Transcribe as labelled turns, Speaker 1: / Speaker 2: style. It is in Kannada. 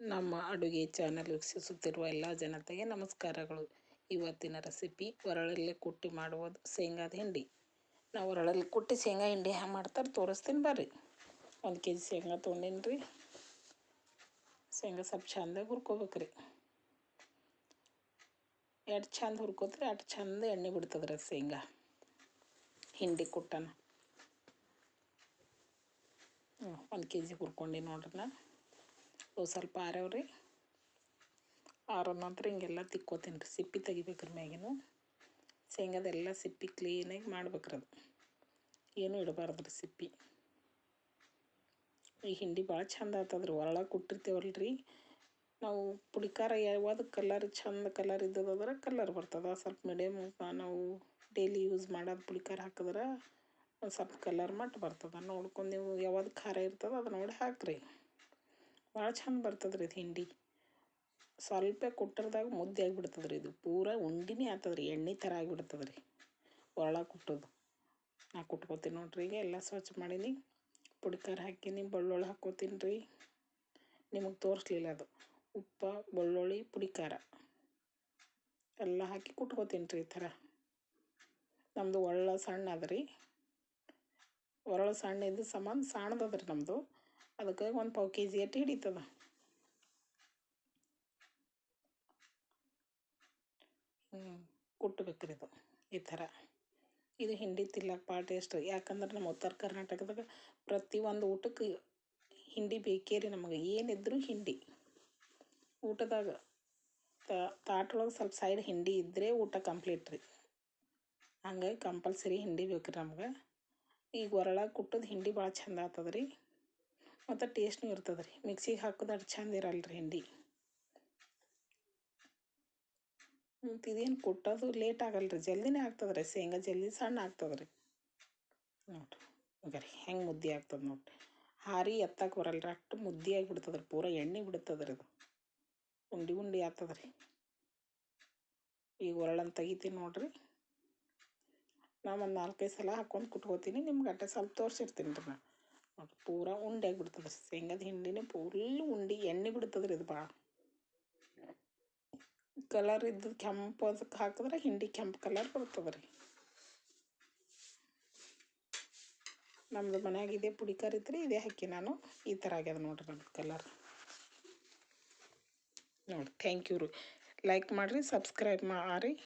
Speaker 1: ನಮ್ಮ ಅಡುಗೆ ಚಾನಲ್ ವೀಕ್ಷಿಸುತ್ತಿರುವ ಎಲ್ಲ ಜನತೆಗೆ ನಮಸ್ಕಾರಗಳು. ಇವತ್ತಿನ ರೆಸಿಪಿ ಒರಳಲ್ಲಿ ಕುಟ್ಟಿ ಮಾಡುವುದು ಶೇಂಗಾದ ಹಿಂಡಿ. ನಾವು ಒರಳಲ್ಲಿ ಕುಟ್ಟಿ ಶೇಂಗಾ ಹಿಂಡಿ ಹ್ಯಾಂಗೆ ಮಾಡ್ತಾರೆ ತೋರಿಸ್ತೀನಿ ಬರ್ರಿ. ಒಂದು ಕೆ ಜಿ ಶೇಂಗಾ ತೊಗೊಂಡೇನಿ ರೀ ಶೇಂಗಾ ಸ್ವಲ್ಪ ಚಂದ ಹುರ್ಕೋಬೇಕು ರೀ ಎಷ್ಟು ಚಂದ ಹುರ್ಕೋತ್ರಿ ಅಷ್ಟು ಚಂದ ಎಣ್ಣೆ ಬಿಡ್ತದೆ ರೀ ಶೇಂಗಾ. ಹಿಂಡಿ ಕುಟ್ಟನ. ಒಂದು ಕೆ ಜಿ ಹುರ್ಕೊಂಡು ನೋಡ್ರಿ ನಾ. ಅವು ಸ್ವಲ್ಪ ರೀ ಆರೋ ನಂತರ ಹಿಂಗೆಲ್ಲ ತಿಕ್ಕೋತೀನಿ ರೀ. ಸಿಪ್ಪಿ ತೆಗಿಬೇಕ್ರಿ ಮ್ಯಾಗಿನೂ. ಶೇಂಗಾದೆಲ್ಲ ಸಿಪ್ಪಿ ಕ್ಲೀನಾಗಿ ಮಾಡ್ಬೇಕ್ರಿ ಅದು. ಏನೂ ಇಡಬಾರ್ದು ರೀ ಸಿಪ್ಪಿ. ಈ ಹಿಂಡಿ ಭಾಳ ಚಂದ ಒಳಗೆ ಕುಟ್ಟಿರ್ತೇವಲ್ರಿ. ನಾವು ಪುಡಿಕಾರ ಯಾವ್ದು ಕಲರ್ ಚಂದ ಕಲರ್ ಇದ್ದದಂದ್ರೆ ಕಲರ್ ಬರ್ತದೆ. ಸ್ವಲ್ಪ ಮೀಡಿಯಮ್ ನಾವು ಡೈಲಿ ಯೂಸ್ ಮಾಡೋದು ಪುಡಿಕಾರ ಹಾಕಿದ್ರೆ ಒಂದು ಸ್ವಲ್ಪ ಕಲರ್ ಮಟ್ಟ ಬರ್ತದೆ. ನೋಡ್ಕೊಂಡು ನೀವು ಯಾವ್ದು ಖಾರ ಇರ್ತದೆ ಅದು ನೋಡಿ ಹಾಕ್ರಿ. ಭಾಳ ಚಂದ ಬರ್ತದ್ರಿ ಇದು ಹಿಂಡಿ. ಸ್ವಲ್ಪ ಕುಟ್ಟರ್ದಾಗ ಮುದ್ದೆ ಆಗಿಬಿಡ್ತದ್ರಿ ಇದು. ಪೂರ ಉಂಡಿನೇ ಆತದ್ರಿ ಎಣ್ಣೆ ಥರ ಆಗಿಬಿಡ್ತದ್ರಿ. ರೀ ಒಳಗೆ ಕುಟ್ಟೋದು. ನಾ ಕುಟ್ಕೋತೀನಿ ನೋಡ್ರಿ ಈಗ ಎಲ್ಲ ಸ್ವಚ್ಛ ಮಾಡೀನಿ. ಪುಡಿಕಾರ ಹಾಕೀನಿ, ಬೆಳ್ಳುಳ್ಳಿ ಹಾಕೋತೀನಿ ರೀ. ನಿಮಗೆ ತೋರಿಸ್ಲಿಲ್ಲ ಅದು. ಉಪ್ಪ, ಬೆಳ್ಳುಳ್ಳಿ, ಪುಡಿಕಾರ. ಎಲ್ಲ ಹಾಕಿ ಕುಟ್ಕೋತೀನಿ ರೀ ಈ ಥರ. ನಮ್ಮದು ಒಳ್ಳೆ ಸಣ್ಣ ಅದ ಒರಳು ಸಣ್ಣ ಇದ್ದು ಸಮಾನ ಸಣ್ಣದದ ರೀ ನಮ್ಮದು ಅದಕ್ಕೆ ಒಂದು ಪಾವು ಕೆ ಜಿ ಅಟ್ಟು ಹಿಡಿತದ. ಕುಟ್ಟಬೇಕ್ರಿ ಇದು, ಈ ಥರ. ಇದು ಹಿಂಡಿ ತಿಲ್ಲಕ್ಕೆ ಭಾಳ ಟೇಸ್ಟ್ ಯಾಕಂದ್ರೆ ನಮ್ಮ ಉತ್ತರ ಕರ್ನಾಟಕದಾಗ ಪ್ರತಿಯೊಂದು ಊಟಕ್ಕೆ ಹಿಂಡಿ ಬೇಕೇ ರೀ ನಮಗೆ. ಏನಿದ್ರೂ ಹಿಂಡಿ. ಊಟದಾಗ ತಾಟೊಳಗೆ ಸ್ವಲ್ಪ ಸೈಡ್ ಹಿಂಡಿ ಇದ್ದರೆ ಊಟ ಕಂಪ್ಲೀಟ್ ರೀ. ಹಂಗಾಗಿ ಕಂಪಲ್ಸರಿ ಹಿಂಡಿ ಬೇಕು ರೀ ನಮ್ಗೆ. ಈಗ ಒರಳಾಗ ಕುಟ್ಟೋದು ಹಿಂಡಿ ಭಾಳ ಚಂದ ಆಗ್ತದ್ರಿ ರೀ ಮತ್ತು ಟೇಸ್ಟ್ನೂ ಇರ್ತದೆ ರೀ ಮಿಕ್ಸಿಗೆ ಹಾಕೋದು ಚಂದ ಇರಲ್ಲ ರೀ ಹಿಂಡಿ. ಮತ್ತು ಇದೇನು ಕುಟ್ಟೋದು ಲೇಟ್ ಆಗಲ್ಲ ರೀ ಜಲ್ದಿನೇ ಆಗ್ತದೆ ರೀ ಶೇಂಗಾ ಜಲ್ದಿ ಸಣ್ಣ ಆಗ್ತದೆ ರೀ ನೋಡಿರಿ ಹೆಂಗೆ ಮುದ್ದೆ ಆಗ್ತದೆ ನೋಡಿರಿ. ಹಾರಿ ಎತ್ತಕ್ಕೆ ಬರಲ್ಲ ರೀ ಅಷ್ಟು ಮುದ್ದೆ ಆಗಿಬಿಡ್ತದೆ ರೀ ಪೂರ ಎಣ್ಣೆ ಬಿಡ್ತದೆ ರೀ ಅದು ಉಂಡೆ ಉಂಡಿ ಆಗ್ತದೆ ರೀ ಈಗ ಒರಳನ್ನು ತೆಗಿತೀನಿ ನೋಡಿರಿ. ನಾನು ಒಂದು ನಾಲ್ಕೈದು ಸಲ ಹಾಕ್ಕೊಂಡು ಕುಟ್ಕೋತೀನಿ. ನಿಮ್ಗೆ ಅಟ್ಟೆ ಸ್ವಲ್ಪ ತೋರಿಸಿರ್ತೀನಿ ರೀ ನಾ ಪೂರ ಉಂಡೆ ಆಗಿಬಿಡ್ತದೆ ಶೇಂಗದ ಹಿಂಡಿನೇ ಫುಲ್ ಉಂಡೆ ಎಣ್ಣೆ ಬಿಡ್ತದ್ರಿ ಇದು ಭಾಳ ಕಲರ್ ಇದ್ದ ಕೆಂಪು ಅದಕ್ಕೆ ಹಾಕಿದ್ರೆ ಹಿಂಡಿ ಕೆಂಪು ಕಲರ್ ಬರ್ತದೆ ರೀ ಮನ್ಯಾಗ ಇದೇ ಪುಡಿ ಕರಿತ್ರಿ ಇದೇ ಹಾಕಿ ನಾನು ಈ ಥರ ಆಗ್ಯದ ನೋಡ್ರಿ ನಮ್ದು ಕಲರ್ ನೋಡಿ ಥ್ಯಾಂಕ್ ಯು ರೀ ಲೈಕ್ ಮಾಡಿರಿ ಸಬ್ಸ್ಕ್ರೈಬ್ ಮಾಡಿ